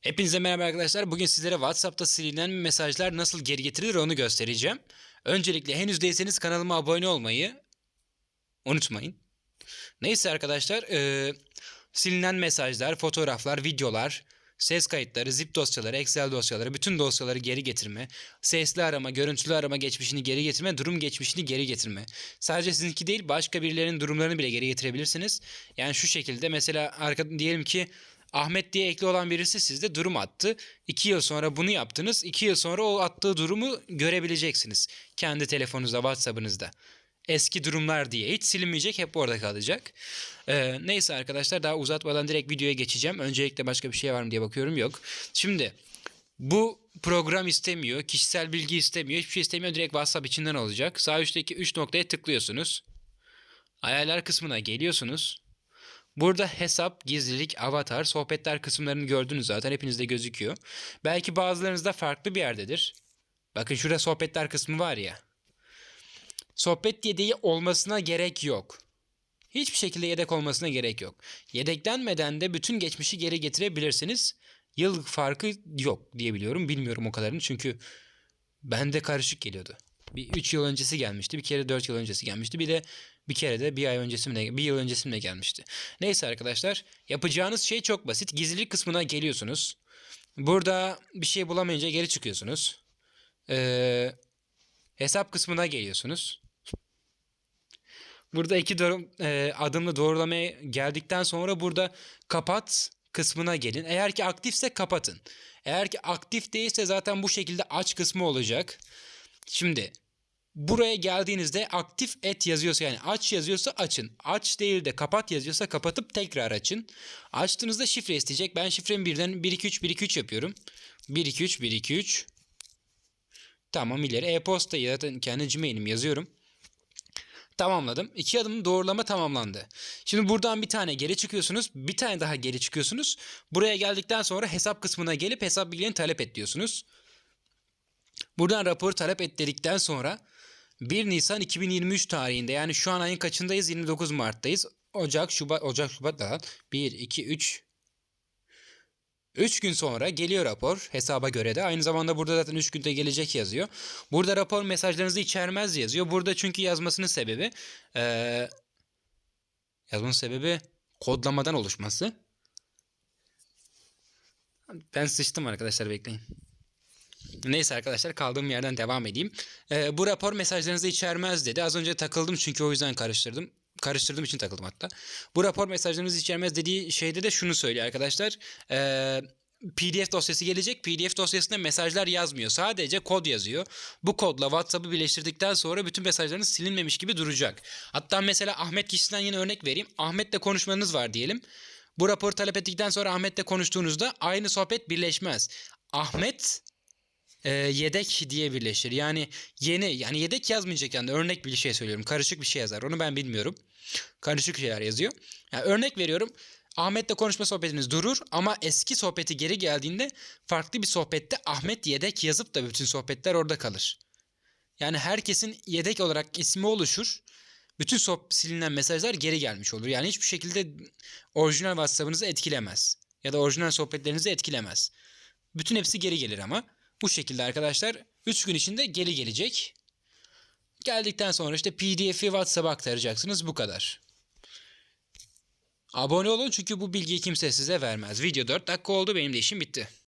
Hepinize merhaba arkadaşlar. Bugün sizlere WhatsApp'ta silinen mesajlar nasıl geri getirilir onu göstereceğim. Öncelikle henüz değilseniz kanalıma abone olmayı unutmayın. Neyse arkadaşlar, e, silinen mesajlar, fotoğraflar, videolar, ses kayıtları, zip dosyaları, Excel dosyaları, bütün dosyaları geri getirme, sesli arama, görüntülü arama geçmişini geri getirme, durum geçmişini geri getirme. Sadece sizinki değil, başka birilerinin durumlarını bile geri getirebilirsiniz. Yani şu şekilde mesela arka, diyelim ki Ahmet diye ekli olan birisi sizde durum attı. 2 yıl sonra bunu yaptınız. 2 yıl sonra o attığı durumu görebileceksiniz. Kendi telefonunuzda, WhatsApp'ınızda. Eski durumlar diye hiç silinmeyecek hep orada kalacak. Ee, neyse arkadaşlar daha uzatmadan direkt videoya geçeceğim. Öncelikle başka bir şey var mı diye bakıyorum yok. Şimdi bu program istemiyor, kişisel bilgi istemiyor, hiçbir şey istemiyor. Direkt WhatsApp içinden olacak. Sağ üstteki 3 noktaya tıklıyorsunuz. Ayarlar kısmına geliyorsunuz. Burada hesap, gizlilik, avatar, sohbetler kısımlarını gördünüz zaten hepinizde gözüküyor. Belki bazılarınızda farklı bir yerdedir. Bakın şurada sohbetler kısmı var ya. Sohbet yedeği olmasına gerek yok. Hiçbir şekilde yedek olmasına gerek yok. Yedeklenmeden de bütün geçmişi geri getirebilirsiniz. Yıl farkı yok diyebiliyorum. Bilmiyorum o kadarını çünkü bende karışık geliyordu. Bir 3 yıl öncesi gelmişti. Bir kere 4 yıl öncesi gelmişti. Bir de bir kere de bir ay öncesi mi bir yıl öncesi mi gelmişti. Neyse arkadaşlar yapacağınız şey çok basit. Gizlilik kısmına geliyorsunuz. Burada bir şey bulamayınca geri çıkıyorsunuz. Ee, hesap kısmına geliyorsunuz. Burada iki doğru, e, adımlı doğrulamaya geldikten sonra burada kapat kısmına gelin. Eğer ki aktifse kapatın. Eğer ki aktif değilse zaten bu şekilde aç kısmı olacak. Şimdi buraya geldiğinizde aktif et yazıyorsa yani aç yazıyorsa açın. Aç değil de kapat yazıyorsa kapatıp tekrar açın. Açtığınızda şifre isteyecek. Ben şifremi birden 1 2 3 1 2 3 yapıyorum. 1 2 3 1 2 3 Tamam ileri e-postayı zaten kendi Gmail'im yazıyorum. Tamamladım. İki adımın doğrulama tamamlandı. Şimdi buradan bir tane geri çıkıyorsunuz. Bir tane daha geri çıkıyorsunuz. Buraya geldikten sonra hesap kısmına gelip hesap bilgilerini talep et diyorsunuz. Buradan raporu talep et dedikten sonra 1 Nisan 2023 tarihinde yani şu an ayın kaçındayız? 29 Mart'tayız. Ocak, Şubat, Ocak, Şubat da 1, 2, 3 3 gün sonra geliyor rapor hesaba göre de. Aynı zamanda burada zaten 3 günde gelecek yazıyor. Burada rapor mesajlarınızı içermez yazıyor. Burada çünkü yazmasının sebebi ee, yazmanın sebebi kodlamadan oluşması. Ben sıçtım arkadaşlar bekleyin. Neyse arkadaşlar kaldığım yerden devam edeyim. Ee, bu rapor mesajlarınızı içermez dedi. Az önce takıldım çünkü o yüzden karıştırdım. Karıştırdığım için takıldım hatta. Bu rapor mesajlarınızı içermez dediği şeyde de şunu söylüyor arkadaşlar. Ee, PDF dosyası gelecek. PDF dosyasında mesajlar yazmıyor. Sadece kod yazıyor. Bu kodla WhatsApp'ı birleştirdikten sonra bütün mesajlarınız silinmemiş gibi duracak. Hatta mesela Ahmet kişisinden yine örnek vereyim. Ahmet'le konuşmanız var diyelim. Bu raporu talep ettikten sonra Ahmet'le konuştuğunuzda aynı sohbet birleşmez. Ahmet e, yedek diye birleşir. Yani yeni yani yedek yazmayacak yani örnek bir şey söylüyorum. Karışık bir şey yazar. Onu ben bilmiyorum. Karışık şeyler yazıyor. Yani örnek veriyorum. Ahmet'le konuşma sohbetiniz durur ama eski sohbeti geri geldiğinde farklı bir sohbette Ahmet yedek yazıp da bütün sohbetler orada kalır. Yani herkesin yedek olarak ismi oluşur. Bütün soh- silinen mesajlar geri gelmiş olur. Yani hiçbir şekilde orijinal WhatsApp'ınızı etkilemez. Ya da orijinal sohbetlerinizi etkilemez. Bütün hepsi geri gelir ama. Bu şekilde arkadaşlar 3 gün içinde geri gelecek. Geldikten sonra işte PDF'i WhatsApp'a aktaracaksınız bu kadar. Abone olun çünkü bu bilgiyi kimse size vermez. Video 4 dakika oldu benim de işim bitti.